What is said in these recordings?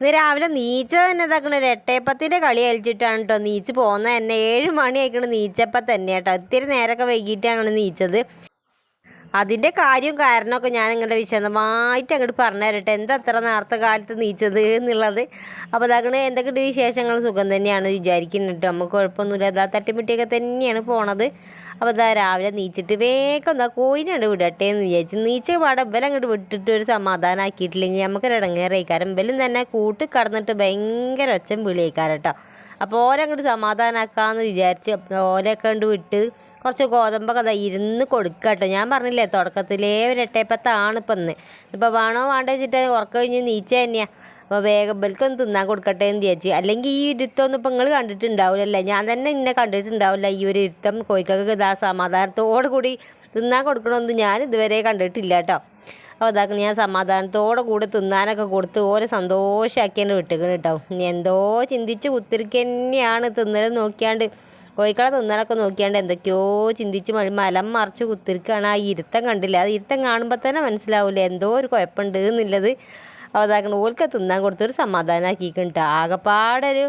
ഇന്ന് രാവിലെ നീച്ച തന്നെ ഇതാക്കണ ഒരു കളി കളിച്ചിട്ടാണ് കേട്ടോ നീച്ച് പോകുന്നത് തന്നെ ഏഴ് മണി ആയിക്കണ നീച്ചപ്പം തന്നെ കേട്ടോ ഇത്തിരി നേരമൊക്കെ വൈകിട്ടാണ് നീച്ചത്. അതിന്റെ കാര്യവും കാരണമൊക്കെ ഞാൻ ഇങ്ങോട്ട് വിശദമായിട്ട് അങ്ങോട്ട് പറഞ്ഞു തരട്ടെ എന്താ അത്ര നേരത്തെ കാലത്ത് നീച്ചത് എന്നുള്ളത്? അപ്പോൾ അതാക്കണ എന്തൊക്കെയുണ്ട് വിശേഷങ്ങൾ? സുഖം തന്നെയാണ് വിചാരിക്കുന്നത് കേട്ടോ. നമുക്ക് കുഴപ്പമൊന്നുമില്ല. അതാ തട്ടിമുട്ടിയൊക്കെ തന്നെയാണ് പോണത്. അപ്പോൾ അതാ രാവിലെ നീച്ചിട്ട് വേഗം എന്താ കോയിനാണ്ട് വിടട്ടെ എന്ന് വിചാരിച്ചു നീച്ച പാടെ ബലം അങ്ങോട്ട് വിട്ടിട്ട് ഒരു സമാധാനമാക്കിയിട്ടില്ലെങ്കിൽ നമുക്കൊരു ഇടങ്ങേറായിക്കാരം ബലും തന്നെ കൂട്ടി കടന്നിട്ട് ഭയങ്കര ഒച്ചം വിളിയേക്കാരം കേട്ടോ ഓരെ അങ്ങോട്ട് സമാധാനമാക്കാമെന്ന് വിചാരിച്ച് ഓരെ കണ്ട് വിട്ട് കുറച്ച് ഗോതമ്പൊക്കെ അതാ ഇരുന്ന് കൊടുക്കുക കേട്ടോ ഞാൻ പറഞ്ഞില്ലേ തുടക്കത്തിലേ ഒരു എട്ടേപ്പത്താണ് ഇപ്പം ഇന്ന് ഇപ്പോൾ വേണോ വേണ്ട വെച്ചിട്ട് ഉറക്കം കഴിഞ്ഞ് നീച്ച തന്നെയാണ് അപ്പോൾ വേഗം ബൽക്കൊന്ന് തിന്നാൻ കൊടുക്കട്ടെ എന്ന് വിചാരിച്ച്. അല്ലെങ്കിൽ ഈ ഇരുത്തൊന്നും ഇപ്പം നിങ്ങൾ കണ്ടിട്ടുണ്ടാവില്ലല്ലേ ഞാൻ തന്നെ ഇന്നെ കണ്ടിട്ടുണ്ടാവില്ല ഈ ഒരു ഇരുത്തം കോഴിക്കൊക്കെ ഇതാ സമാധാനത്തോടു കൂടി തിന്നാൻ കൊടുക്കണമെന്ന് ഞാൻ ഇതുവരെ കണ്ടിട്ടില്ല കേട്ടോ അപ്പോൾ ഞാൻ സമാധാനത്തോടെ കൂടെ തിന്നാനൊക്കെ കൊടുത്ത് ഓരോ സന്തോഷമാക്കിയാണ് വിട്ടുകണ് കേട്ടോ. എന്തോ ചിന്തിച്ച് കുത്തിരിക്കന്നെയാണ് തിന്നൽ നോക്കിയാണ്ട്. കോഴിക്കളെ തിന്നലൊക്കെ നോക്കിയാണ്ട് എന്തൊക്കെയോ ചിന്തിച്ച് മലം മറിച്ച് കുത്തിരിക്കുകയാണ് ആ ഇരുത്തം കണ്ടില്ല? അത് ഇരുത്തം കാണുമ്പോൾ തന്നെ മനസ്സിലാവില്ല എന്തോ ഒരു കുഴപ്പമുണ്ട് എന്നുള്ളത്. അപ്പോൾ അതാക്കണം ഓൽക്ക് തിന്നാൻ കൊടുത്തൊരു സമാധാനമാക്കിയിട്ടുണ്ട് ആകെപ്പാടെ ഒരു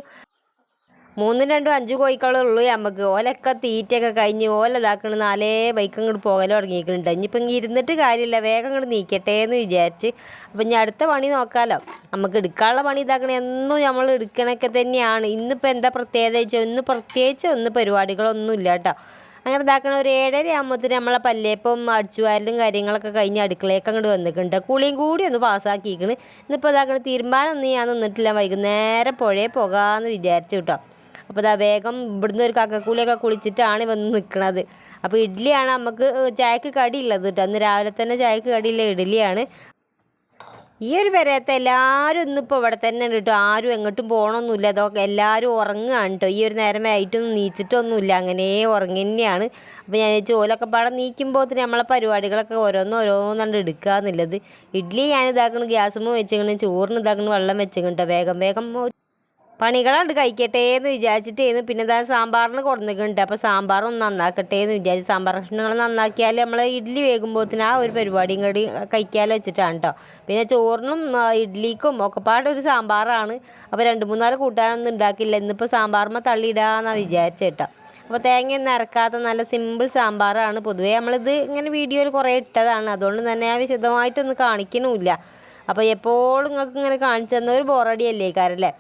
മൂന്നും രണ്ടും അഞ്ച് കോഴിക്കളേ ഉള്ളൂ. നമുക്ക് ഓലൊക്കെ തീറ്റയൊക്കെ കഴിഞ്ഞ് ഓല ഇതാക്കണ നാലേ ബൈക്ക് അങ്ങോട്ട് പോകൽ തുടങ്ങിയിട്ടുണ്ട്. ഇനിയിപ്പം ഇങ്ങനെ ഇരുന്നിട്ട് കാര്യമില്ല വേഗം അങ്ങോട്ട് നീക്കട്ടെ എന്ന് വിചാരിച്ച്. അപ്പം ഇനി അടുത്ത പണി നോക്കാമല്ലോ നമുക്ക് എടുക്കാനുള്ള പണി ഇതാക്കണ എന്നും നമ്മൾ എടുക്കണൊക്കെ തന്നെയാണ്. ഇന്നിപ്പോൾ എന്താ പ്രത്യേകത വെച്ചാൽ ഇന്ന് പ്രത്യേകിച്ച് ഒന്ന് പരിപാടികളൊന്നും ഇല്ല കേട്ടോ. അങ്ങനെ ഇതാക്കണ ഒരു ഏഴര ആകുമ്പോഴത്തേന് നമ്മളെ പല്ലേപ്പം അടിച്ചുവാരലും കാര്യങ്ങളൊക്കെ കഴിഞ്ഞ് അടുക്കളയൊക്കെ അങ്ങോട്ട് വന്നിട്ടുണ്ട്. കുളിയും കൂടി ഒന്ന് പാസ്സാക്കിയിരിക്കണ് ഇന്നിപ്പോൾ ഇതാക്കണ തീരുമാനമൊന്നും ഞാൻ നിന്നിട്ടില്ല. വൈകുന്നേരം പുഴയെ പോകാമെന്ന് വിചാരിച്ചു കേട്ടോ. അപ്പോൾ ഇതാ വേഗം ഇവിടുന്ന് ഒരു കക്കക്കൂലിയൊക്കെ കുളിച്ചിട്ടാണ് വന്ന് നിൽക്കുന്നത് അപ്പോൾ ഇഡ്ഡലിയാണ് നമുക്ക് ചായക്ക് കടിയുള്ളത് കേട്ടോ അന്ന് രാവിലെ തന്നെ ചായക്ക് കടിയില്ല ഇഡ്ഡലിയാണ് ഈ ഒരു പെരയത്തെ എല്ലാവരും ഇന്നിപ്പോൾ ഇവിടെ തന്നെ ഉണ്ട് കേട്ടോ ആരും എങ്ങോട്ടും പോകണമൊന്നുമില്ല അതൊക്കെ എല്ലാവരും ഉറങ്ങുകയാണ് കേട്ടോ ഈ ഒരു നേരം ആയിട്ടൊന്നും നീച്ചിട്ടൊന്നുമില്ല. അങ്ങനെ ഉറങ്ങി തന്നെയാണ്. അപ്പോൾ ഞാൻ വിചാരിച്ചു ഓലൊക്കെ പാടം നീക്കുമ്പോൾ നമ്മളെ പരിപാടികളൊക്കെ ഓരോന്ന് ഓരോന്നുണ്ട് എടുക്കുക എന്നുള്ളത്. ഇഡ്ഡലി ഞാൻ ഇതാക്കണം ഗ്യാസുമ്പോൾ വെച്ചിങ്ങനെ ചോറിന് ഇതാക്കണം വെള്ളം വെച്ചിട്ടുണ്ട് വേഗം വേഗം പണികളാണ്ട് കഴിക്കട്ടെ എന്ന് വിചാരിച്ചിട്ടേന്ന്. പിന്നെ ഇതാ സാമ്പാറിന് കുറഞ്ഞിട്ടുണ്ട് അപ്പോൾ സാമ്പാർ ഒന്ന് നന്നാക്കട്ടെ എന്ന് വിചാരിച്ച് സാമ്പാർ കഷ്ണങ്ങൾ നന്നാക്കിയാൽ നമ്മൾ ഇഡ്ഡലി വേകുമ്പോഴത്തേന് ആ ഒരു പരിപാടിയും കൂടി കഴിക്കാമല്ലോ വെച്ചിട്ടാണ് കേട്ടോ പിന്നെ ചോറിനും ആ, ഇഡ്ഡലിക്കും ഒക്കെ പാടെ ഒരു സാമ്പാറാണ്. അപ്പോൾ രണ്ട് മൂന്നാൽ കൂട്ടാനൊന്നും ഉണ്ടാക്കില്ല ഇന്നിപ്പോൾ സാമ്പാറുമ്മ തള്ളിയിടാന്നാണ് വിചാരിച്ചത് കേട്ടോ അപ്പോൾ തേങ്ങയൊന്നും അരക്കാത്ത നല്ല സിമ്പിൾ സാമ്പാറാണ്. പൊതുവേ നമ്മളിത് ഇങ്ങനെ വീഡിയോയിൽ കുറേ ഇട്ടതാണ്. അതുകൊണ്ട് തന്നെ ഞാൻ വിശദമായിട്ടൊന്നും കാണിക്കണമില്ല അപ്പോൾ എപ്പോഴും നിങ്ങൾക്ക് ഇങ്ങനെ കാണിച്ചു തന്ന ഒരു ബോറടിയല്ലേ കാരല്ലേ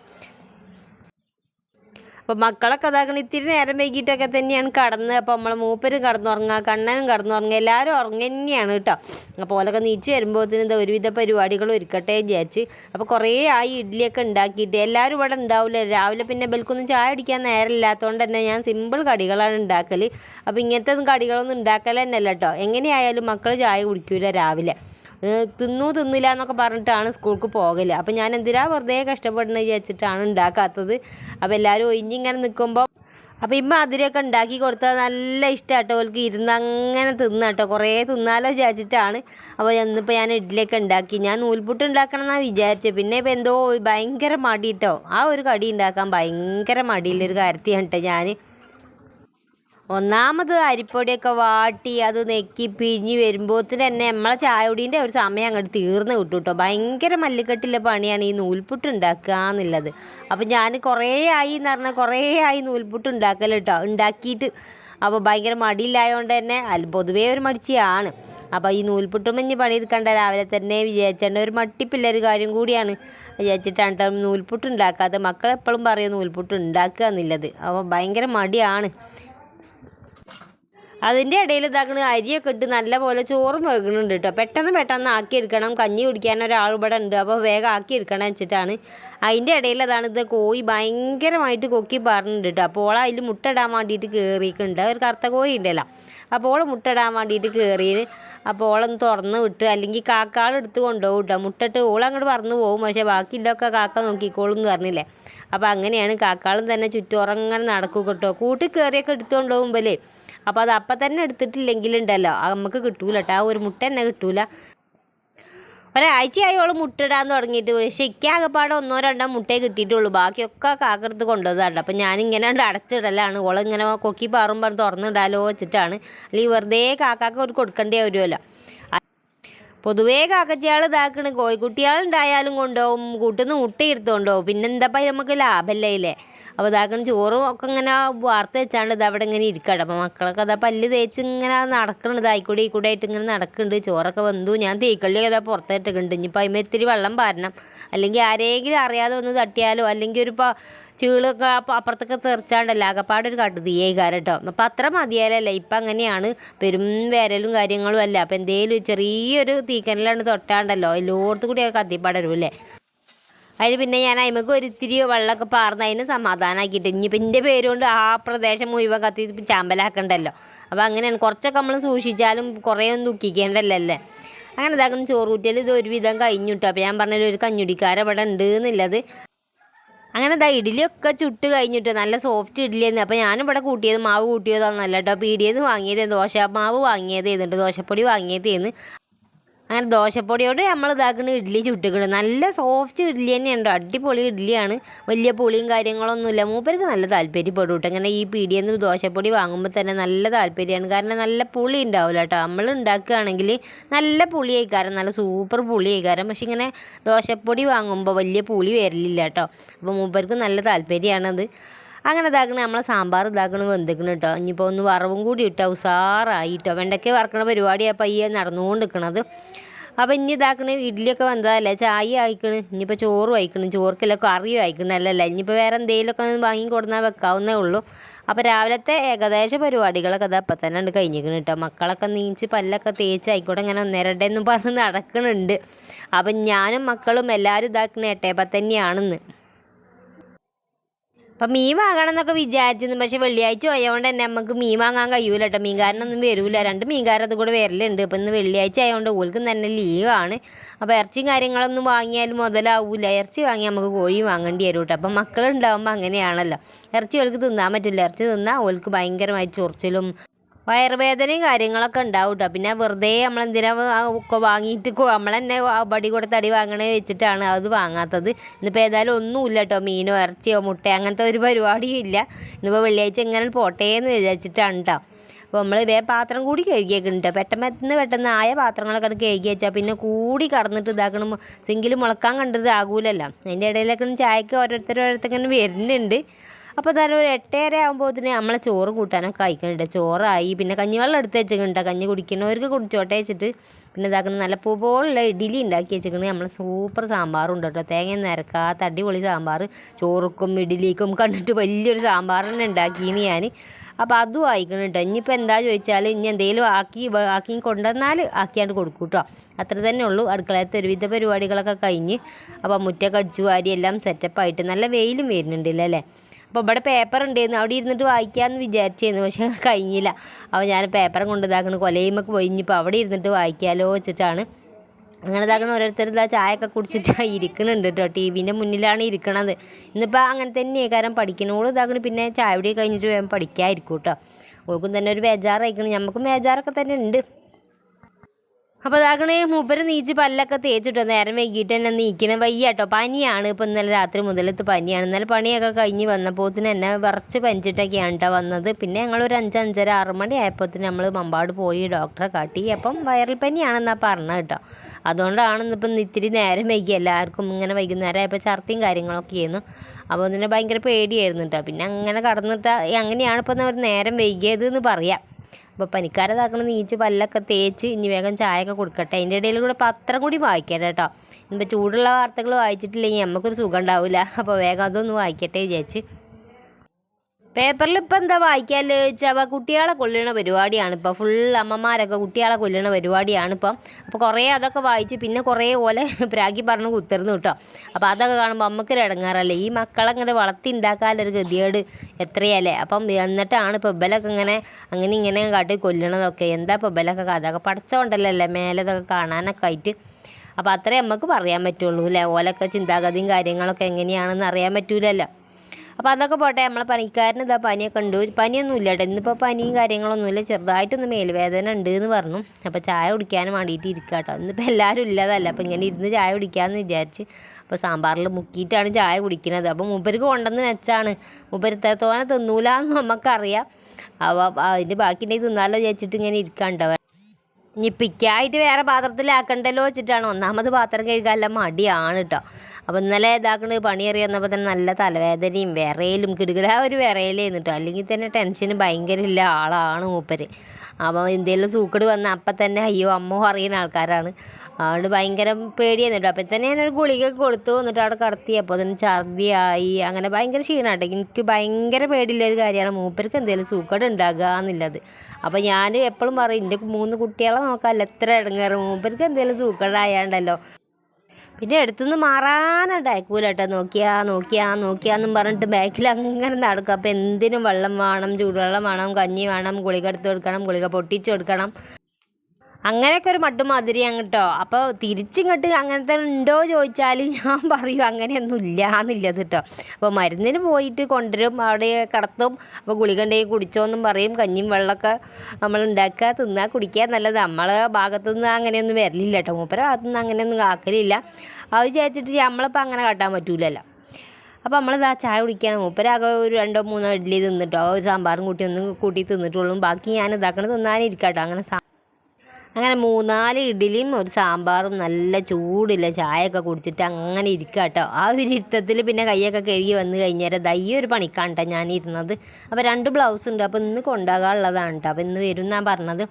അപ്പോൾ മക്കളൊക്കെ അതാക്കണം ഇത്തിരി നേരം വൈകിട്ടൊക്കെ തന്നെയാണ് കടന്ന്. അപ്പോൾ നമ്മൾ മൂപ്പരും കടന്നുറങ്ങുക കണ്ണനും കടന്നുറങ്ങുക എല്ലാവരും ഉറങ്ങി കേട്ടോ. അപ്പോൾ ഓലൊക്കെ നീച്ച് വരുമ്പോഴത്തേനും ഇത് ഒരുവിധ പരിപാടികൾ ഒരുക്കട്ടെ വിചാരിച്ച്. അപ്പോൾ കുറേ ആയി ഇഡ്ഡലിയൊക്കെ ഉണ്ടാക്കിയിട്ട് എല്ലാവരും ഇവിടെ ഉണ്ടാവില്ല രാവിലെ പിന്നെ ബൽക്കൊന്നും ചായ അടിക്കാൻ നേരമില്ലാത്തതുകൊണ്ട് തന്നെ ഞാൻ സിമ്പിൾ കടികളാണ് ഉണ്ടാക്കൽ അപ്പോൾ ഇങ്ങനത്തെ കടികളൊന്നും ഉണ്ടാക്കൽ തന്നെയല്ല കേട്ടോ. എങ്ങനെയായാലും മക്കൾ ചായ കുടിക്കൂല രാവിലെ. തിന്നു തിന്നില്ല എന്നൊക്കെ പറഞ്ഞിട്ടാണ് സ്കൂൾക്ക് പോകൽ. അപ്പം ഞാൻ എന്തിനാ വെറുതെ കഷ്ടപ്പെടുന്നത് വിചാരിച്ചിട്ടാണ് ഉണ്ടാക്കാത്തത്. അപ്പോൾ എല്ലാവരും ഒഴിഞ്ഞിങ്ങനെ നിൽക്കുമ്പോൾ അപ്പോൾ ഇമ്മ അതിരൊക്കെ ഉണ്ടാക്കി കൊടുത്താൽ നല്ല ഇഷ്ടമാട്ടോ അവൾക്ക് ഇരുന്ന് അങ്ങനെ തിന്നാട്ടോ. കുറേ തിന്നാലോ വിചാരിച്ചിട്ടാണ്. അപ്പോൾ ഇന്നിപ്പോൾ ഞാൻ ഇഡ്ഡലിയൊക്കെ ഉണ്ടാക്കി. ഞാൻ നൂൽപുട്ട് ഉണ്ടാക്കണം എന്നാണ് വിചാരിച്ചത് പിന്നെ ഇപ്പോൾ എന്തോ ഭയങ്കര മടി കേട്ടോ ആ ഒരു കടി ഉണ്ടാക്കാൻ ഭയങ്കര മടിയുള്ളൊരു കാര്യത്തിയാണ് കേട്ടോ ഞാൻ ഒന്നാമത് അരിപ്പൊടിയൊക്കെ വാട്ടി അത് നെക്കി പിഴിഞ്ഞ് വരുമ്പോഴത്തിന് തന്നെ നമ്മളെ ചായപൊടീന്റെ ഒരു സമയം അങ്ങോട്ട് തീർന്ന് കിട്ടും കേട്ടോ. ഭയങ്കര മല്ലിക്കെട്ടിലെ പണിയാണ് ഈ നൂൽപുട്ട് ഉണ്ടാക്കുക എന്നുള്ളത്. അപ്പം ഞാൻ കുറേ ആയി എന്ന് പറഞ്ഞാൽ കുറേ ആയി നൂൽപുട്ട് ഉണ്ടാക്കൽ കേട്ടോ. ഉണ്ടാക്കിയിട്ട് അപ്പോൾ ഭയങ്കര മടിയില്ലായതുകൊണ്ട് തന്നെ അല്ല പൊതുവേ ഒരു മടിച്ചിയാണ്. അപ്പോൾ ഈ നൂൽപുട്ടും മഞ്ഞ് പണിയെടുക്കേണ്ട. രാവിലെ തന്നെ വിചാരിച്ചേണ്ട ഒരു മട്ടിപ്പില്ലൊരു കാര്യം കൂടിയാണ്. വിചാരിച്ചിട്ടാണ് നൂൽപുട്ട് ഉണ്ടാക്കാതെ മക്കളെപ്പോഴും പറയും നൂൽപുട്ട് ഉണ്ടാക്കുക എന്നുള്ളത്. അപ്പോൾ ഭയങ്കര മടിയാണ്. അതിന്റെ ഇടയിൽ ഇതാക്കണ അരിയൊക്കെ ഇട്ട് നല്ല പോലെ ചോറും വെക്കുന്നുണ്ട് കേട്ടോ. പെട്ടെന്ന് പെട്ടെന്ന് ആക്കിയെടുക്കണം. കഞ്ഞി കുടിക്കാൻ ഒരാൾ ഇവിടെ ഉണ്ട് അപ്പോൾ വേഗം ആക്കിയെടുക്കണം വെച്ചിട്ടാണ്. അതിന്റെ ഇടയിൽ അതാണ് ഇത് കോഴി ഭയങ്കരമായിട്ട് കൊക്കി പറഞ്ഞിട്ടുണ്ട് കേട്ടോ. അപ്പോൾ ഓൾ അതിൽ ഇടാൻ വേണ്ടിയിട്ട് കയറിയിട്ടുണ്ട് ഒരു കറുത്ത കോഴി ഉണ്ടല്ലോ. അപ്പോൾ ഓൾ ഇടാൻ വേണ്ടിയിട്ട് കയറിയത് അപ്പോൾ ഓളൊന്ന് തുറന്ന് വിട്ട് അല്ലെങ്കിൽ കാക്കാളെടുത്ത് കൊണ്ടുപോകും കേട്ടോ. മുട്ടിട്ട് ഓൾ അങ്ങോട്ട് പറന്ന് പോകും. പക്ഷേ ബാക്കിയുള്ളതൊക്കെ കാക്ക നോക്കിക്കോളും എന്ന് പറഞ്ഞില്ലേ. അപ്പോൾ അങ്ങനെയാണ് കാക്കാളും തന്നെ ചുറ്റുറങ്ങനെ നടക്കും കേട്ടോ. കൂട്ടിൽ കയറിയൊക്കെ എടുത്തുകൊണ്ട് പോകുമ്പോഴേ അപ്പോൾ അത് അപ്പം തന്നെ എടുത്തിട്ടില്ലെങ്കിലുണ്ടല്ലോ. നമുക്ക് കിട്ടൂല കേട്ടോ ആ ഒരു മുട്ട തന്നെ കിട്ടൂല. ഒരാഴ്ചയായി ഓൾ മുട്ടിടാൻ തുടങ്ങിയിട്ട്. പക്ഷെ ഇക്കാകപ്പാടെ ഒന്നോ രണ്ടോ മുട്ടയെ കിട്ടിയിട്ടുള്ളൂ. ബാക്കിയൊക്കെ കാക്കെടുത്ത് കൊണ്ടുവന്നതാണ് അപ്പം ഞാനിങ്ങനെ അടച്ചിടലാണ്. ഓളിങ്ങനെ കൊക്കി പാറും പാറുമ്പോൾ തുറന്നിടാലോ വെച്ചിട്ടാണ്. അല്ലെങ്കിൽ വെറുതെ കാക്കാക്ക് ഒരു കൊടുക്കേണ്ടി വരുമല്ലോ പൊതുവേ കാക്കച്ചയാൾ ഇതാക്കണ്. കോഴിക്കുട്ടിയാളുണ്ടായാലും കൊണ്ടുപോകും. കൂട്ടുന്ന മുട്ട പിന്നെന്താപ്പം പിന്നെന്താ നമുക്ക് ലാഭമല്ലേ അപ്പോൾ ഇതാക്കണ ചോറും ഒക്കെ ഇങ്ങനെ വാർത്ത വെച്ചാണ്ട് ഇത് അവിടെ ഇങ്ങനെ ഇരിക്കട്ടെ അപ്പോൾ മക്കളൊക്കെ അതാ പല്ല് തേച്ച് ഇങ്ങനെ നടക്കണത് ഇതായിക്കൂടെ കൂടെ ആയിട്ട് ഇങ്ങനെ നടക്കുന്നുണ്ട് ചോറൊക്കെ വന്നു ഞാൻ തീക്കള്ളി അതാ പുറത്തിട്ടിട്ടുണ്ട്. ഇനിയിപ്പോൾ അതിമേ ഇത്തിരി വെള്ളം പാരണം. അല്ലെങ്കിൽ ആരെങ്കിലും അറിയാതെ ഒന്ന് തട്ടിയാലോ അല്ലെങ്കിൽ ഒരു ഇപ്പോൾ ചീളൊക്കെ അപ്പ- അപ്പുറത്തൊക്കെ തെറിച്ചാണ്ടല്ല ആകപ്പാടെ ഒരു കാട്ടു തീയേക്കാരം കേട്ടോ അപ്പം അത്ര മതിയായാലല്ല ഇപ്പം അങ്ങനെയാണ്. പെരും വേരലും കാര്യങ്ങളും അല്ല? അപ്പം എന്തേലും ചെറിയൊരു തീക്കനലാണ് തൊട്ടാണ്ടല്ലോ. എല്ലായിടത്തും കൂടി കത്തിപ്പാടരും അതിന് പിന്നെ ഞാൻ അയിമക്ക് ഒരിത്തിരി വെള്ളമൊക്കെ പാർന്ന് അതിന് സമാധാനമാക്കിയിട്ട് ഇനിയിപ്പോൾ എന്റെ പേരുകൊണ്ട് ആ പ്രദേശം മുഴുവൻ കത്തി ചാമ്പലാക്കണ്ടല്ലോ. അപ്പോൾ അങ്ങനെയാണ്. കുറച്ചൊക്കെ നമ്മൾ സൂക്ഷിച്ചാലും കുറേ ഒന്നും ദുഃഖിക്കേണ്ടല്ലോ അങ്ങനെ ഇതാക്കുന്ന ചോറ് കൂട്ടിയാൽ ഇത് ഒരുവിധം കഴിഞ്ഞു കേട്ടോ അപ്പോൾ ഞാൻ പറഞ്ഞൊരു ഒരു കഞ്ഞുടിക്കാരൻ ഇവിടെ ഉണ്ട് എന്നുള്ളത് അങ്ങനെ ഇതാ ഇഡ്ഡലിയൊക്കെ ചുട്ട് കഴിഞ്ഞിട്ട്. നല്ല സോഫ്റ്റ് ഇഡ്ഡലിയായിരുന്നു. അപ്പോൾ ഞാനിവിടെ കൂട്ടിയത് മാവ് കൂട്ടിയതൊന്നല്ല കേട്ടോ. പീടിയത് വാങ്ങിയത് ദോശ മാവ് വാങ്ങിയത് ചെയ്തിട്ടുണ്ട് ദോശപ്പൊടി വാങ്ങിയത് ചെയ്യുന്നു അങ്ങനെ ദോശപ്പൊടിയോട് നമ്മൾ ഇതാക്കുന്ന ഇഡ്ഡലി ചുട്ടിക്കണം നല്ല സോഫ്റ്റ് ഇഡ്ഡലി തന്നെയുണ്ടോ. അടിപൊളി ഇഡ്ഡലിയാണ് വലിയ പുളിയും കാര്യങ്ങളൊന്നുമില്ല. മൂപ്പർക്ക് നല്ല താല്പര്യപ്പെടും കേട്ടോ. അങ്ങനെ ഈ പീടിയിൽ നിന്ന് ദോശപ്പൊടി വാങ്ങുമ്പോൾ തന്നെ നല്ല താല്പര്യമാണ്. കാരണം നല്ല പുളി ഉണ്ടാവില്ല കേട്ടോ. നമ്മൾ ഉണ്ടാക്കുകയാണെങ്കിൽ നല്ല പുളി കഴിക്കാരം നല്ല സൂപ്പർ പുളി കഴിക്കാരം പക്ഷെ ഇങ്ങനെ ദോശപ്പൊടി വാങ്ങുമ്പോൾ വലിയ പുളി വരലില്ല കേട്ടോ. അപ്പോൾ മൂപ്പർക്ക് നല്ല താല്പര്യമാണത്. അങ്ങനെ ഇതാക്കണ നമ്മളെ സാമ്പാർ ഇതാക്കണ വെന്തിക്കണം കേട്ടോ ഇനിയിപ്പോൾ ഒന്ന് വറവും കൂടി ഇട്ടോ ഉസാറായി കേട്ടോ വെണ്ടയ്ക്ക വറക്കണ പരിപാടിയാണ് പയ്യെ നടന്നുകൊണ്ട് നിൽക്കണത് അപ്പോൾ ഇനി ഇതാക്കണ ഇഡ്ഡലിയൊക്കെ വന്നതല്ലേ ചായ അയക്കണ് ഇനിയിപ്പോൾ ചോറ് വായിക്കണം ചോർക്കെല്ലാം കറി വായിക്കണല്ലേ ഇനിയിപ്പോൾ വേറെ എന്തെങ്കിലുമൊക്കെ വാങ്ങി കൊടുന്നാൽ വെക്കാവുന്നേ ഉള്ളൂ. അപ്പോൾ രാവിലത്തെ ഏകദേശ പരിപാടികളൊക്കെ അതാ അപ്പം തന്നെ ഉണ്ട് കഴിഞ്ഞിരിക്കണം കേട്ടോ മക്കളൊക്കെ നീച്ച് പല്ലൊക്കെ തേച്ച് ആയിക്കോട്ടെ ഇങ്ങനെ ഒന്നേരട്ടെന്നും പറഞ്ഞ് നടക്കണുണ്ട് അപ്പം ഞാനും മക്കളും എല്ലാവരും ഇതാക്കണ എട്ടേപ്പം തന്നെയാണെന്ന് അപ്പം മീൻ വാങ്ങണം എന്നൊക്കെ വിചാരിച്ചിരുന്നു. പക്ഷെ വെള്ളിയാഴ്ച ആയതുകൊണ്ട് തന്നെ നമുക്ക് മീൻ വാങ്ങാൻ കഴിയൂല കേട്ടോ മീൻകാരനൊന്നും വരില്ല രണ്ട് മീൻകാരത് കൂടെ വരലുണ്ട്. അപ്പം ഇന്ന് വെള്ളിയാഴ്ച ആയതുകൊണ്ട് ഓൽക്കും തന്നെ ലീവാണ് അപ്പോൾ ഇറച്ചിയും കാര്യങ്ങളൊന്നും വാങ്ങിയാലും മുതലാവൂല. ഇറച്ചി വാങ്ങി നമുക്ക് കോഴി വാങ്ങേണ്ടി വരും കേട്ടോ അപ്പം മക്കളുണ്ടാകുമ്പോൾ അങ്ങനെയാണല്ലോ. ഇറച്ചി ഓൽക്ക് തിന്നാൻ പറ്റില്ല ഇറച്ചി തിന്നാൽ ഓൽക്ക് ഭയങ്കരമായി ചൊറിച്ചിലും വയറുവേദനയും കാര്യങ്ങളൊക്കെ ഉണ്ടാവും കേട്ടോ പിന്നെ വെറുതെ നമ്മളെന്തിനാ ഒക്കെ വാങ്ങിയിട്ട് നമ്മൾ ആ ബടി കൊടുത്ത് അടി വാങ്ങണേ വെച്ചിട്ടാണ് അത് വാങ്ങാത്തത്. ഇന്നിപ്പോൾ ഏതായാലും ഒന്നുമില്ല കേട്ടോ മീനോ ഇറച്ചിയോ മുട്ട അങ്ങനത്തെ ഒരു പരിപാടിയും ഇല്ല. ഇന്നിപ്പോൾ വെള്ളിയാഴ്ച ഇങ്ങനെ പോട്ടേ എന്ന് വിചാരിച്ചിട്ടാണ് കേട്ടോ അപ്പോൾ നമ്മൾ വേ പാത്രം കൂടി കഴുകിയേക്കുന്നുണ്ട് പെട്ടെന്ന് പെട്ടെന്ന് ആയ പാത്രങ്ങളൊക്കെ കഴുകി വെച്ചാൽ പിന്നെ കൂടി കടന്നിട്ട് ഇതാക്കണം സിങ്കിൽ മുളക്കാൻ കണ്ടത് ആകൂലല്ല. അതിന്റെ ഇടയിലൊക്കെ ചായക്ക് ഓരോരുത്തർ ഓരോരുത്തർ ഇങ്ങനെ വരുന്നുണ്ട്. അപ്പോൾ തന്നെ ഒരു എട്ടര തന്നെ നമ്മളെ ചോറ് കൂട്ടാനൊക്കെ കഴിക്കുന്നുണ്ട് ചോറായി. പിന്നെ കഞ്ഞിവെള്ളം എടുത്ത് വെച്ചിട്ടുണ്ട് കഞ്ഞി കുടിക്കുന്നവർക്ക് കുടിച്ചോട്ടെ വെച്ചിട്ട് പിന്നെ ഇതാക്കുന്ന നല്ല പൂ പോലുള്ള ഇഡ്ഡലി ഉണ്ടാക്കി വെച്ചിട്ടുണ്ട് നമ്മളെ സൂപ്പർ സാമ്പാറുണ്ട് കേട്ടോ തേങ്ങ നിരക്കാത്ത അടിപൊളി സാമ്പാർ ചോറുക്കും ഇഡ്ഡലിക്കും കണ്ടിട്ട് വലിയൊരു സാമ്പാർ തന്നെ ഉണ്ടാക്കിയെന്ന് ഞാൻ അപ്പോൾ അതും ആയിക്കണം ഇനിയിപ്പോൾ എന്താ ചോദിച്ചാൽ ഇനി എന്തെങ്കിലും ആക്കി ആക്കി കൊണ്ടുവന്നാൽ ആക്കിയാണ്ട് കൊടുക്കും കേട്ടോ അത്ര തന്നെ ഉള്ളൂ. അടുക്കളയത്തെ ഒരുവിധ പരിപാടികളൊക്കെ കഴിഞ്ഞ്. അപ്പോൾ മുറ്റൊക്കെ അടിച്ചു വാരി എല്ലാം സെറ്റപ്പായിട്ട് നല്ല വെയിലും വരുന്നുണ്ടല്ലോ അപ്പോൾ ഇവിടെ പേപ്പർ ഉണ്ടായിരുന്നു അവിടെ ഇരുന്നിട്ട് വായിക്കാമെന്ന് വിചാരിച്ചിരുന്നു പക്ഷേ കഴിഞ്ഞില്ല. അപ്പോൾ ഞാൻ പേപ്പറും കൊണ്ട് ഇതാക്കണം കൊലയുമൊക്കെ പോയി ഇനിയിപ്പോൾ അവിടെ ഇരുന്നിട്ട് വായിക്കാമല്ലോ വെച്ചിട്ടാണ്. അങ്ങനെ ഇതാക്കണം ഓരോരുത്തർ ഇതാ ചായയൊക്കെ കുടിച്ചിട്ട് ഇരിക്കുന്നുണ്ട് കേട്ടോ ടി വിന്റെ മുന്നിലാണ് ഇരിക്കണത്. ഇന്നിപ്പോൾ അങ്ങനെ തന്നെയാണ് കാരണം പഠിക്കണോളും ഇതാക്കണം പിന്നെ ചായ കുടി കഴിഞ്ഞിട്ട് വേഗം പഠിക്കാതിരിക്കും കേട്ടോ ഓൾക്കും തന്നെ ഒരു ബേജാറായിക്കണം നമുക്കും ബേജാറൊക്കെ തന്നെ ഉണ്ട്. അപ്പോൾ അതാകണേ മൂപ്പര് നീച്ച് പല്ലൊക്കെ തേച്ചിട്ടോ നേരം വൈകിട്ട് തന്നെ നീക്കണം വയ്യ കേട്ടോ പനിയാണ് ഇപ്പോൾ ഇന്നലെ രാത്രി മുതലത്ത് പനിയാണ്. ഇന്നലെ പണിയൊക്കെ കഴിഞ്ഞ് വന്നപ്പോത്തിന് എന്നെ വിറച്ച് പനിച്ചിട്ടൊക്കെയാണ് കേട്ടോ വന്നത്. പിന്നെ ഞങ്ങളൊരു അഞ്ച് അഞ്ചര ആറ് മണി ആയപ്പോത്തിന് നമ്മൾ മമ്പാട് പോയി ഡോക്ടറെ കാട്ടി. അപ്പം വൈറൽ പനിയാണെന്നാണ് പറഞ്ഞത് കേട്ടോ. അതുകൊണ്ടാണ് ഇന്നിപ്പം ഇത്തിരി നേരം വൈകി. എല്ലാവർക്കും ഇങ്ങനെ വൈകുന്നേരം ആയപ്പോൾ ഛർദിയും കാര്യങ്ങളൊക്കെ ആയിരുന്നു അപ്പോൾ അതിന് ഭയങ്കര പേടിയായിരുന്നു കേട്ടോ പിന്നെ അങ്ങനെ കടന്നിട്ട് അങ്ങനെയാണ് ഇപ്പം ഒരു നേരം വൈകിയത് എന്ന് പറയാം. അപ്പോൾ പനിക്കാരതാക്കണം നീച്ച് പല്ലൊക്കെ തേച്ച് ഇനി വേഗം ചായയൊക്കെ കൊടുക്കട്ടെ. അതിന്റെ ഇടയിൽ കൂടെ പത്രം കൂടി വായിക്കട്ടെ കേട്ടോ. ഇന്നിപ്പോൾ ചൂടുള്ള വാർത്തകൾ വായിച്ചിട്ടില്ലെങ്കിൽ നമുക്കൊരു സുഖം ഉണ്ടാവില്ല അപ്പോൾ വേഗം അതൊന്ന് വായിക്കട്ടെ വിചാരിച്ച്. പേപ്പറിൽ ഇപ്പം എന്താ വായിക്കാൽ വെച്ചാൽ കുട്ടികളെ കൊല്ലണ പരിപാടിയാണ്. ഇപ്പോൾ ഫുൾ അമ്മമാരൊക്കെ കുട്ടികളെ കൊല്ലണ പരിപാടിയാണ് ഇപ്പം. അപ്പോൾ കുറേ അതൊക്കെ വായിച്ച് പിന്നെ കുറേ ഓലെ പ്രാഗി പറഞ്ഞ് കുത്തിരുന്നു കേട്ടോ അപ്പോൾ അതൊക്കെ കാണുമ്പോൾ അമ്മക്കൊരു ഇടങ്ങാറല്ലേ ഈ മക്കളെ ഇങ്ങനെ വളർത്തി ഉണ്ടാക്കാനൊരു ഗതികേട് എത്രയല്ലേ? അപ്പം എന്നിട്ടാണ് ഇപ്പോൾ ഇബലൊക്കെ ഇങ്ങനെ അങ്ങനെ ഇങ്ങനെ കാട്ടി കൊല്ലണതൊക്കെ. എന്താ ഇപ്പോൾ ഇബലൊക്കെ കഥയൊക്കെ പഠിച്ചോണ്ടല്ലേ മേലെ ഇതൊക്കെ കാണാനൊക്കെ ആയിട്ട്. അപ്പോൾ അത്രേ നമുക്ക് പറയാൻ പറ്റുള്ളൂ അല്ലേ? ഓലൊക്കെ ചിന്താഗതിയും കാര്യങ്ങളൊക്കെ എങ്ങനെയാണെന്ന് അറിയാൻ പറ്റൂലല്ലോ. അപ്പോൾ അതൊക്കെ പോട്ടെ നമ്മളെ പണിക്കാരന് ഇതാ പനിയൊക്കെ ഉണ്ട്. പനിയൊന്നും ഇല്ല കേട്ടോ. ഇന്നിപ്പോൾ പനിയും കാര്യങ്ങളൊന്നുമില്ല. ചെറുതായിട്ടൊന്ന് മേൽവേദന ഉണ്ട് എന്ന് പറഞ്ഞു. അപ്പോൾ ചായ കുടിക്കാനും വേണ്ടിയിട്ട് ഇരിക്കുക കേട്ടോ. ഇന്നിപ്പോൾ എല്ലാവരും ഇല്ലാതല്ല. അപ്പോൾ ഇങ്ങനെ ഇരുന്ന് ചായ കുടിക്കാമെന്ന് വിചാരിച്ച് അപ്പോൾ സാമ്പാറിൽ മുക്കിയിട്ടാണ് ചായ കുടിക്കുന്നത് അപ്പോൾ മൂപ്പർക്ക് കൊണ്ടെന്ന് വെച്ചാണ്. മൂപ്പരത്തോനെ തിന്നൂല എന്ന് നമുക്കറിയാം അപ്പോൾ അതിന്റെ ബാക്കി ഉണ്ടെങ്കിൽ തിന്നാലോ വിചാരിച്ചിട്ട് ഇങ്ങനെ ഇരിക്കാണ്ടവ ഇനി പിക്കായിട്ട് വേറെ പാത്രത്തിലാക്കണ്ടല്ലോ വെച്ചിട്ടാണ്. ഒന്നാമത് പാത്രം കഴുകാനുള്ള മടിയാണ് കേട്ടോ. അപ്പോൾ ഇന്നലെ ഇതാക്കണ പണി വന്നപ്പോൾ തന്നെ നല്ല തലവേദനയും വിറയലും കിടുകിട ഒരു വിറയലായിരുന്നു കേട്ടോ അല്ലെങ്കിൽ തന്നെ ടെൻഷന് ഭയങ്കര ഇല്ല ആളാണ് മൂപ്പര്. അപ്പോൾ എന്തെങ്കിലും സൂക്കട് വന്ന അപ്പം തന്നെ അയ്യോ അമ്മ അറിയുന്ന ആൾക്കാരാണ്. അതുകൊണ്ട് ഭയങ്കര പേടിയായിരുന്നു കേട്ടോ അപ്പം തന്നെ ഞാനൊരു ഗുളിക കൊടുത്തു. എന്നിട്ട് അവിടെ കടത്തി അപ്പോൾ തന്നെ ഛർദിയായി. അങ്ങനെ ഭയങ്കര ക്ഷീണമാട്ടോ എനിക്ക് ഭയങ്കര പേടിയുള്ള ഒരു കാര്യമാണ് മൂപ്പർക്ക് എന്തെങ്കിലും സൂക്കട് ഉണ്ടാകുക എന്നുള്ളത്. അപ്പോൾ ഞാൻ എപ്പോഴും പറയും എന്റെ മൂന്ന് കുട്ടികളെ നോക്കാമല്ലോ എത്ര ഇടങ്ങേറും. മൂപ്പർക്ക് എന്തെങ്കിലും സൂക്കടായാണ്ടല്ലോ പിന്നെ അടുത്തുനിന്ന് മാറാനായിട്ട് അയക്കൂല കേട്ടോ നോക്കിയാ നോക്കിയാ നോക്കിയാന്നും പറഞ്ഞിട്ട് ബാക്കിൽ അങ്ങനെ നടക്കും. അപ്പോൾ എന്തിനും വെള്ളം വേണം ചൂടുവെള്ളം വേണം കഞ്ഞി വേണം ഗുളിക എടുത്ത് കൊടുക്കണം ഗുളിക പൊട്ടിച്ച് കൊടുക്കണം. അങ്ങനെയൊക്കെ ഒരു മട്ടുമാതിരിയാണ് കേട്ടോ അപ്പോൾ തിരിച്ചിങ്ങോട്ട് അങ്ങനത്തെ ഉണ്ടോ ചോദിച്ചാൽ ഞാൻ പറയും അങ്ങനെയൊന്നും ഇല്ല എന്നുള്ളത് കേട്ടോ അപ്പോൾ മരുന്നിന് പോയിട്ട് കൊണ്ടുവരും അവിടെ കിടത്തും. അപ്പോൾ ഗുളിക ഉണ്ടെങ്കിൽ കുടിച്ചോന്നും പറയും. കഞ്ഞിയും വെള്ളമൊക്കെ നമ്മൾ ഉണ്ടാക്കുക തിന്നാൽ കുടിക്കുക നല്ലത്. നമ്മളെ ഭാഗത്തു നിന്ന് അങ്ങനെയൊന്നും വരലില്ല കേട്ടോ. മൂപ്പര ഭാഗത്തുനിന്ന് അങ്ങനെയൊന്നും ആക്കലില്ല അത് വിചാരിച്ചിട്ട് നമ്മളിപ്പോൾ അങ്ങനെ കാട്ടാൻ പറ്റൂലല്ലോ. അപ്പോൾ നമ്മളിതാ ചായ കുടിക്കുകയാണ്. മൂപ്പരാകെ ഒരു രണ്ടോ മൂന്നോ ഇഡ്ഡലി തിന്നിട്ടോ. സാമ്പാറും കൂട്ടി ഒന്ന് കൂട്ടി തിന്നിട്ടുള്ളൂ. ബാക്കി ഞാൻ ഇതാക്കണത് കേട്ടോ അങ്ങനെ അങ്ങനെ മൂന്നാൽ ഇഡ്ഡലിയും ഒരു സാമ്പാറും നല്ല ചൂടില്ല ചായയൊക്കെ കുടിച്ചിട്ട് അങ്ങനെ ഇരിക്കുക കേട്ടോ ആ ഒരു ഇരുത്തത്തിൽ പിന്നെ കൈയൊക്കെ കഴുകി വന്ന് കഴിഞ്ഞാൽ ദയ്യ ഒരു പണിക്കാണ് കേട്ടോ ഞാൻ ഇരുന്നത് അപ്പോൾ രണ്ട് ബ്ലൗസ് ഉണ്ട്. അപ്പോൾ ഇന്ന് കൊണ്ടാകാനുള്ളതാണ് കേട്ടോ അപ്പോൾ ഇന്ന് വരും എന്നാണ് പറഞ്ഞത്.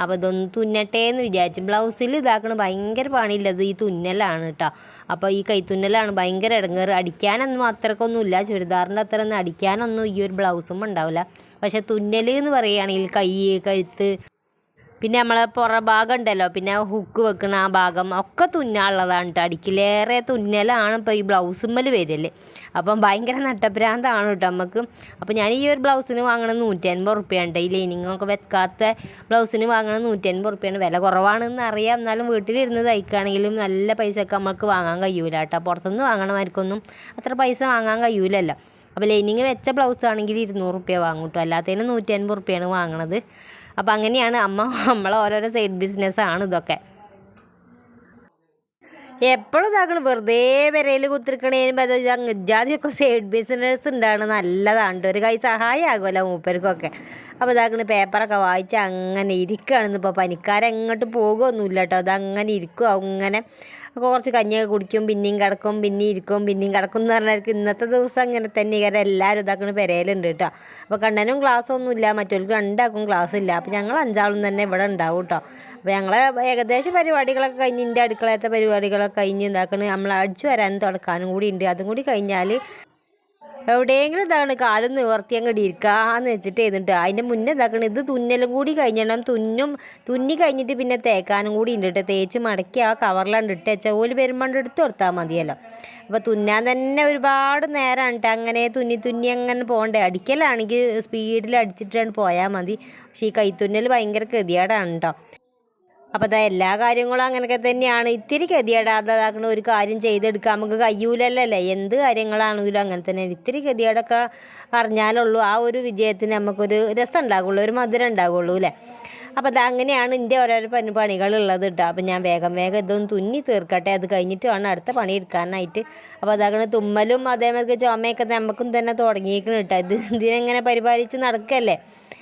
അപ്പോൾ ഇതൊന്ന് തുന്നട്ടെ എന്ന് വിചാരിച്ചു. ബ്ലൗസിൽ ഇതാക്കണ ഭയങ്കര പണിയില്ലത് ഈ തുന്നലാണ് കേട്ടോ അപ്പോൾ ഈ കൈത്തുന്നലാണ് ഭയങ്കര ഇടങ്ങേറ്. അടിക്കാനൊന്നും അത്രക്കൊന്നുമില്ല. ചുരിദാറിന്റെ അത്ര ഒന്നും അടിക്കാനൊന്നും ഈ ഒരു ബ്ലൗസും ഉണ്ടാവില്ല. പക്ഷേ തുന്നൽ എന്ന് പറയുകയാണെങ്കിൽ കൈ കഴുത്ത് പിന്നെ നമ്മൾ പുറ ഭാഗം ഉണ്ടല്ലോ പിന്നെ ഹുക്ക് വെക്കുന്ന ആ ഭാഗം ഒക്കെ തുന്നാനുള്ളതാണ് കേട്ടോ അടിക്കിലേറെ തുന്നലാണ് ഇപ്പോൾ ഈ ബ്ലൗസുമ്മൽ വരൽ. അപ്പം ഭയങ്കര നട്ടപ്രാന്താണ് കേട്ടോ നമുക്ക് അപ്പോൾ ഞാൻ ഈ ഒരു ബ്ലൗസിന് വാങ്ങണത് നൂറ്റി അൻപത് റുപ്യാണ് ഈ ലൈനിങ് ഒക്കെ വെക്കാത്ത ബ്ലൗസിന് വാങ്ങണത് നൂറ്റി അൻപത് റുപ്യാണ്. വില കുറവാണെന്ന് അറിയാം. എന്നാലും വീട്ടിലിരുന്ന് തയ്ക്കുകയാണെങ്കിലും നല്ല പൈസയൊക്കെ നമുക്ക് വാങ്ങാൻ കഴിയൂല കേട്ടോ പുറത്തുനിന്ന് വാങ്ങണമാർക്കൊന്നും അത്ര പൈസ വാങ്ങാൻ കഴിയൂലല്ലോ. അപ്പോൾ ലൈനിങ് വെച്ച ബ്ലൗസ് ആണെങ്കിൽ ഇരുന്നൂറ് റുപ്യ വാങ്ങും കേട്ടോ അല്ലാത്തതിന് നൂറ്റി അൻപത് റുപ്യാണ് വാങ്ങണത്. അപ്പോൾ അങ്ങനെയാണ് അമ്മ നമ്മളെ ഓരോരോ സൈഡ് ബിസിനസ്സാണ് ഇതൊക്കെ. എപ്പോഴും താങ്കൾ വെറുതെ വിരയിൽ കുത്തിരിക്കണേനും ജാതിയൊക്കെ സൈഡ് ബിസിനസ് ഉണ്ടാണ് നല്ലതാണ്. ഒരു കൈ സഹായമാകുമല്ലോ മൂപ്പർക്കൊക്കെ. അപ്പോൾ താങ്കൾ പേപ്പറൊക്കെ വായിച്ച് അങ്ങനെ ഇരിക്കുകയാണെന്ന് ഇപ്പോൾ പനിക്കാരെങ്ങോട്ട് പോകുമൊന്നുമില്ല കേട്ടോ അതങ്ങനെ ഇരിക്കും അങ്ങനെ കുറച്ച് കഞ്ഞിയൊക്കെ കുടിക്കും പിന്നെയും കിടക്കും പിന്നെയും ഇരിക്കും പിന്നെയും കിടക്കും എന്ന് പറഞ്ഞാൽ ഇന്നത്തെ ദിവസം അങ്ങനെ തന്നെ. കാരണം എല്ലാവരും ഇതാക്കണ പെരയിലുണ്ട് കേട്ടോ അപ്പോൾ കണ്ണനും ക്ലാസ് ഒന്നുമില്ല മറ്റവർക്ക് രണ്ടാക്കും ക്ലാസ് ഇല്ല അപ്പോൾ ഞങ്ങൾ അഞ്ചാളും തന്നെ ഇവിടെ ഉണ്ടാവും കേട്ടോ അപ്പോൾ ഏകദേശം പരിപാടികളൊക്കെ കഴിഞ്ഞ് എന്റെ അടുക്കളത്തെ പരിപാടികളൊക്കെ കഴിഞ്ഞ് എന്താക്കണ് നമ്മൾ അടിച്ചു വരാനും തുടക്കാനും കൂടി ഉണ്ട് അതും കൂടി കഴിഞ്ഞാൽ എവിടെയെങ്കിലും ഇതാണ് കാലും നിവർത്തി അങ്ങോട്ട് ഇരിക്കാന്ന് വെച്ചിട്ട് എന്നിട്ട് അതിന്റെ മുന്നേ ഇതാക്കണം. ഇത് തുന്നലും കൂടി കഴിഞ്ഞണം. തുന്നും തുന്നി കഴിഞ്ഞിട്ട് പിന്നെ തേക്കാനും കൂടി ഉണ്ട് തേച്ച് മടക്കി ആ കവറിലാണ് ഇട്ട് വെച്ചാൽ ഓൽ വരുമ്പോണ്ട് എടുത്ത് കൊടുത്താൽ മതിയല്ലോ. അപ്പോൾ തുന്നാൻ തന്നെ ഒരുപാട് നേരമാണ് അങ്ങനെ തുന്നി തുന്നി അങ്ങനെ പോകണ്ടേ അടിക്കലാണെങ്കിൽ സ്പീഡിൽ അടിച്ചിട്ടാണ് പോയാൽ മതി. പക്ഷേ ഈ കൈത്തുന്നൽ ഭയങ്കര ഗതികേടാണ് കേട്ടോ അപ്പോൾ അതാ എല്ലാ കാര്യങ്ങളും അങ്ങനെയൊക്കെ തന്നെയാണ്. ഇത്തിരി ഗതികേടാതാക്കണ ഒരു കാര്യം ചെയ്തെടുക്കാൻ നമുക്ക് കഴിയൂലല്ലേ എന്ത് കാര്യങ്ങളാണെങ്കിലും അങ്ങനെ തന്നെ. ഇത്തിരി ഗതികേടൊക്കെ അറിഞ്ഞാലുള്ളൂ. ആ ഒരു വിജയത്തിന് നമുക്കൊരു രസം ഉണ്ടാകുള്ളൂ ഒരു മധുരം ഉണ്ടാകുള്ളൂ അല്ലേ? അപ്പോൾ അത് അങ്ങനെയാണ് എന്റെ ഓരോരോ പണി പണികളുള്ളത് കേട്ടോ അപ്പോൾ ഞാൻ വേഗം വേഗം ഇതൊന്ന് തുന്നി തീർക്കട്ടെ. അത് കഴിഞ്ഞിട്ട് വേണം അടുത്ത പണി എടുക്കാനായിട്ട്. അപ്പോൾ അതങ്ങനെ തുമ്മലും അതേമാതിരി ചുമയൊക്കെ നമുക്കും തന്നെ തുടങ്ങിയിരിക്കണം കേട്ടോ ഇത് ഇതിനെങ്ങനെ പരിപാലിച്ച് നടക്കല്ലേ?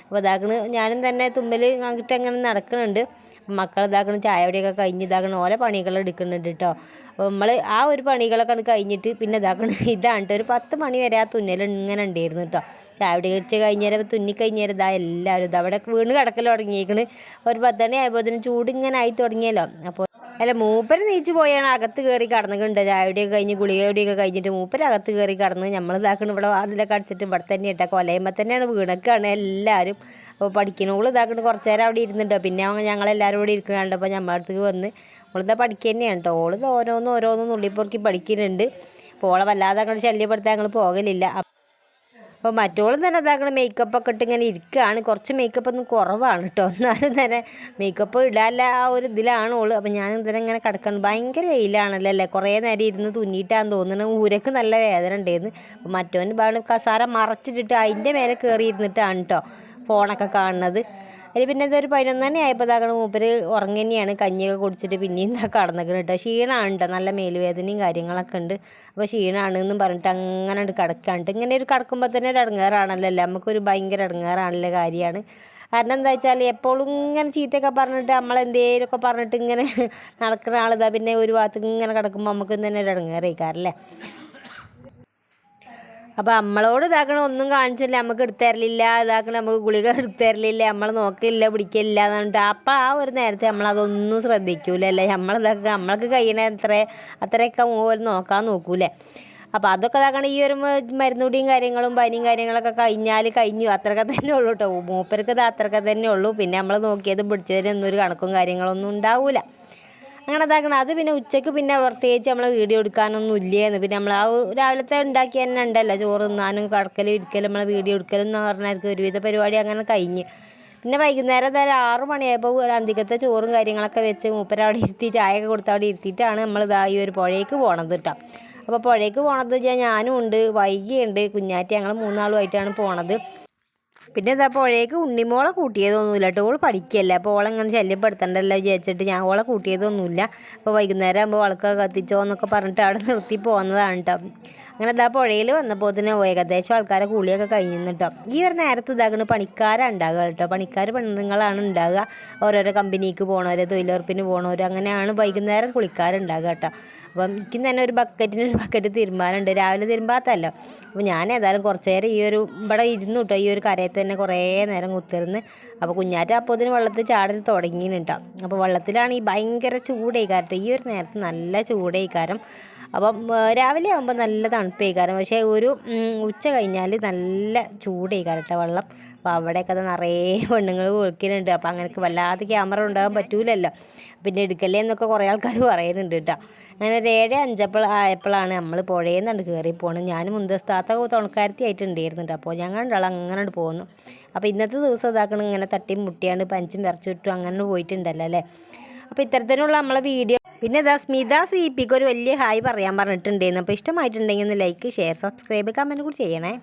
അപ്പോൾ അതാകണ് ഞാനും തന്നെ തുമ്മൽ അങ്ങോട്ട് അങ്ങനെ നടക്കുന്നുണ്ട് മക്കൾ ഇതാക്കണം ചായ കുടിയൊക്കെ കഴിഞ്ഞ് ഇതാക്കണം ഓരോ പണികൾ എടുക്കുന്നുണ്ട് കേട്ടോ അപ്പോൾ നമ്മൾ ആ ഒരു പണികളൊക്കെ കഴിഞ്ഞിട്ട് പിന്നെ ഇതാക്കണം ഇതാണ് ഒരു പത്ത് മണി വരെ ആ തുന്നൽ ഇങ്ങനെ ഉണ്ടായിരുന്നു കേട്ടോ ചായ കുടി വെച്ച് കഴിഞ്ഞേരം തുന്നി കഴിഞ്ഞേരം ഇതാ എല്ലാവരും ഇത് അവിടെ വീണ് കിടക്കൽ തുടങ്ങിയേക്കണ്. ഒരു പത്തണി ആയപ്പോൾ ചൂട് ഇങ്ങനെ ആയി തുടങ്ങിയല്ലോ. അപ്പോൾ അല്ല മൂപ്പര് നീച്ച് പോയാണ്. അകത്ത് കയറി കടന്നുകൊണ്ട് ചായയുടെയൊക്കെ കഴിഞ്ഞ് ഗുളികയുടെയൊക്കെ കഴിഞ്ഞിട്ട് മൂപ്പര് അകത്ത് കയറി കടന്ന് നമ്മൾ ഇതാക്കണം. ഇവിടെ വാതിലൊക്കെ അടിച്ചിട്ട് ഇവിടെ തന്നെ ഇട്ട കൊലയുമ്പോൾ തന്നെയാണ് വീണക്കാണ് എല്ലാവരും അപ്പോൾ പഠിക്കണോൾ ഇതാക്കിട്ട് കുറച്ച് നേരം അവിടെ ഇരുന്നുണ്ടോ പിന്നെ ഞങ്ങളെല്ലാവരും കൂടി ഇരിക്കുന്ന കണ്ടപ്പോൾ ഞമ്മളെ അടുത്തേക്ക് വന്ന് ഓളിതാ പഠിക്കുക തന്നെയാണ് കേട്ടോ ഓളിത് ഓരോന്ന് ഓരോന്ന് നുള്ളിപ്പൊറുക്കി പഠിക്കുന്നുണ്ട്. അപ്പോൾ ഓളെ വല്ലാതെ അങ്ങോട്ട് ശല്യപ്പെടുത്താൻ ഞങ്ങൾ പോകലില്ല. അപ്പോൾ മറ്റോളും തന്നെ ഇതാക്കണം മേക്കപ്പ് ഒക്കെ ഇട്ട് ഇങ്ങനെ ഇരിക്കുകയാണ് കുറച്ച് മേക്കപ്പ് ഒന്നും കുറവാണ് കേട്ടോ എന്നാലും തന്നെ മേക്കപ്പ് ഇടാല്ല ആ ഒരു ഇതിലാണ് ഓൾ. അപ്പോൾ ഞാൻ ഇതിനെ ഇങ്ങനെ കിടക്കണം. ഭയങ്കര വെയിലാണല്ലോ അല്ലേ? കുറേ നേരം ഇരുന്ന് തുന്നിയിട്ടാന്ന് തോന്നുന്നു ഊരക്ക് നല്ല വേദന ഉണ്ടായിരുന്നു അപ്പോൾ മറ്റവൻ കസാര മറച്ചിട്ടിട്ട് അതിന്റെ മേലെ കയറി ഇരുന്നിട്ടാണ് കേട്ടോ ഫോണൊക്കെ കാണുന്നത്. അതിൽ പിന്നെ ഇതൊരു പതിനൊന്നണി ആയപ്പോൾ ഇതാക്കണം മൂപ്പര് ഉറങ്ങി കഞ്ഞിയൊക്കെ കുടിച്ചിട്ട് പിന്നെയും ഇതാ കടന്നേക്കണം കേട്ടോ. ക്ഷീണമാണ് കേട്ടോ നല്ല മേലുവേദനയും കാര്യങ്ങളൊക്കെ ഉണ്ട്. അപ്പോൾ ക്ഷീണമാണ് എന്നും പറഞ്ഞിട്ട് അങ്ങനെ കിടക്കാണ്ട് ഇങ്ങനെ ഒരു കിടക്കുമ്പോൾ തന്നെ ഒരു ഇടങ്ങേറാണല്ലോ അല്ലേ? നമുക്കൊരു ഭയങ്കര ഇടങ്ങേറാണല്ലോ കാര്യമാണ്. കാരണം എന്താ വെച്ചാൽ എപ്പോഴും ഇങ്ങനെ ചീത്തയൊക്കെ പറഞ്ഞിട്ട് നമ്മളെന്തേലൊക്കെ പറഞ്ഞിട്ട് ഇങ്ങനെ നടക്കുന്ന ആളിതാ പിന്നെ ഒരു ഭാഗത്ത് ഇങ്ങനെ കിടക്കുമ്പോൾ നമുക്കും തന്നെ ഒരു ഇടങ്ങേറിയിക്കാറല്ലേ അപ്പോൾ നമ്മളോട് ഇതാക്കണ ഒന്നും കാണിച്ചില്ല. നമുക്ക് എടുത്തു തരലില്ല. ഇതാക്കണ നമുക്ക് ഗുളിക എടുത്തു തരലില്ല. നമ്മൾ നോക്കില്ല പിടിക്കില്ല എന്ന് പറഞ്ഞിട്ട് അപ്പോൾ ആ ഒരു നേരത്തെ നമ്മളതൊന്നും നമ്മൾ നമ്മളിതൊക്കെ നമ്മൾക്ക് കഴിയണ അത്ര അത്രയൊക്കെ പോലും നോക്കാൻ നോക്കൂലേ. അപ്പോൾ അതൊക്കെ ഇതാക്കണ ഈ ഒരു മരുന്നുടിയും കാര്യങ്ങളും പനിയും കാര്യങ്ങളൊക്കെ കഴിഞ്ഞാൽ കഴിഞ്ഞു. അത്രയൊക്കെ തന്നെ ഉള്ളൂ കേട്ടോ മൂപ്പർക്ക് ഇത് അത്രയൊക്കെ തന്നെ ഉള്ളൂ. പിന്നെ നമ്മൾ നോക്കിയത് പിടിച്ചതിനൊന്നും ഒരു കണക്കും കാര്യങ്ങളൊന്നും ഉണ്ടാവില്ല അങ്ങനെ ഇതാക്കണം അത് പിന്നെ ഉച്ചയ്ക്ക് പിന്നെ പ്രത്യേകിച്ച് നമ്മൾ വീഡിയോ എടുക്കാനൊന്നും ഇല്ലേന്ന്. പിന്നെ നമ്മൾ ആ രാവിലത്തെ ഉണ്ടാക്കി തന്നെ ഉണ്ടല്ലോ. ചോറ് തിന്നാനും കടക്കലും ഇരിക്കലും നമ്മളെ വീഡിയോ എടുക്കലും എന്ന് പറഞ്ഞാൽ ഒരുവിധ പരിപാടി അങ്ങനെ കഴിഞ്ഞ്. പിന്നെ വൈകുന്നേരം തരം ആറു മണിയായപ്പോൾ അന്തിക്കത്തെ ചോറും കാര്യങ്ങളൊക്കെ വെച്ച് മൂപ്പര അവിടെ ഇരുത്തി ചായയൊക്കെ കൊടുത്ത് അവിടെ ഇരുത്തിയിട്ടാണ് നമ്മൾ ഇതാ ഈ ഒരു പുഴയ്ക്ക് പോണത് കേട്ടോ അപ്പോൾ പുഴയ്ക്ക് പോണത് വെച്ചാൽ ഞാനും ഉണ്ട് വൈകിയുണ്ട് കുഞ്ഞാറ്റി ഞങ്ങൾ മൂന്നാളുമായിട്ടാണ് പോണത്. പിന്നെ എന്താ പുഴയ്ക്ക് ഉണ്ണിമോളെ കൂട്ടിയതൊന്നുമില്ല കേട്ടോ. ഓൾ പഠിക്കല്ല അപ്പോൾ ഓളെങ്ങനെ ശല്യപ്പെടുത്തണ്ടല്ലോ വിചാരിച്ചിട്ട് ഞാൻ ഓളെ കൂട്ടിയതൊന്നുമില്ല. അപ്പോൾ വൈകുന്നേരം ആകുമ്പോൾ വളക്കൊക്കെ കത്തിച്ചോ എന്നൊക്കെ പറഞ്ഞിട്ട് അവിടെ നിർത്തി പോകുന്നതാണ് കേട്ടോ. അങ്ങനെ ഇതാ പുഴയിൽ വന്നപ്പോൾ തന്നെ ഏകദേശം ആൾക്കാരെ കൂളിയൊക്കെ കഴിഞ്ഞു കേട്ടോ. ഈ ഒരു നേരത്ത് ഇതാകുന്ന പണിക്കാരാണ് ഉണ്ടാകുക കേട്ടോ. പണിക്കാർ പെണ്ണുങ്ങളാണ് ഉണ്ടാകുക ഓരോരോ കമ്പനിക്ക് പോണവർ തൊഴിലുറപ്പിന് പോണവർ അങ്ങനെയാണ് വൈകുന്നേരം കുളിക്കാറുണ്ടാകുക കേട്ടോ. അപ്പം എനിക്ക് തന്നെ ഒരു ബക്കറ്റിന് ഒരു ബക്കറ്റ് തിരുമ്പാനുണ്ട് രാവിലെ തിരുമ്പാത്തല്ലോ. അപ്പോൾ ഞാൻ ഏതായാലും കുറച്ച് നേരം ഈ ഒരു ഇവിടെ ഇരുന്നു കേട്ടോ ഈ ഒരു കരയിൽ തന്നെ കുറേ നേരം കുത്തിരുന്ന് അപ്പോൾ കുഞ്ഞാറ്റ അപ്പോൾ ഇതിന് വെള്ളത്തിൽ ചാടൽ തുടങ്ങിയിട്ടോ അപ്പോൾ വെള്ളത്തിലാണ് ഈ ഭയങ്കര ചൂടേക്കാരട്ടോ ഈ ഒരു നേരത്ത് നല്ല ചൂടേക്കാരം. അപ്പം രാവിലെ ആകുമ്പോൾ നല്ല തണുപ്പേക്കാരം. പക്ഷേ ഒരു ഉച്ച കഴിഞ്ഞാൽ നല്ല ചൂടേക്കാരം വെള്ളം. അപ്പോൾ അവിടെയൊക്കെ നിറയെ പെണ്ണുങ്ങൾ കുളിക്കുന്നുണ്ട് അപ്പോൾ അങ്ങനെയൊക്കെ വല്ലാതെ ക്യാമറ ഉണ്ടാകാൻ പറ്റൂലല്ലോ. പിന്നെ എടുക്കല്ലേ എന്നൊക്കെ കുറേ ആൾക്കാർ പറയുന്നുണ്ട് കേട്ടോ അങ്ങനെ ഒരു ഏഴ് അഞ്ചപ്പോൾ ആയപ്പോഴാണ് നമ്മൾ പുഴയിൽ നിന്നാണ് കയറി പോകണം ഞാൻ മുന്തസ്ഥാത്ത തുണക്കാരത്തി ആയിട്ടുണ്ടായിരുന്നുണ്ട് അപ്പോൾ ഞങ്ങൾ രണ്ടാൾ അങ്ങനെ പോകുന്നു അപ്പോൾ ഇന്നത്തെ ദിവസം ഇതാക്കണം ഇങ്ങനെ തട്ടിയും മുട്ടിയാണ്ട് പഞ്ചും വിറച്ചു വിട്ടും അങ്ങനെ പോയിട്ടുണ്ടല്ലോ അല്ലേ? അപ്പോൾ ഇത്തരത്തിലുള്ള നമ്മളെ വീഡിയോ പിന്നെ ഇതാ സ്മിത സി പിക്ക് ഒരു വലിയ ഹായ് പറയാൻ പറഞ്ഞിട്ടുണ്ടായിരുന്നു. അപ്പോൾ ഇഷ്ടമായിട്ടുണ്ടെങ്കിൽ ഒന്ന് ലൈക്ക് ഷെയർ സബ്സ്ക്രൈബ് കമന്റ് കൂടി ചെയ്യണേ.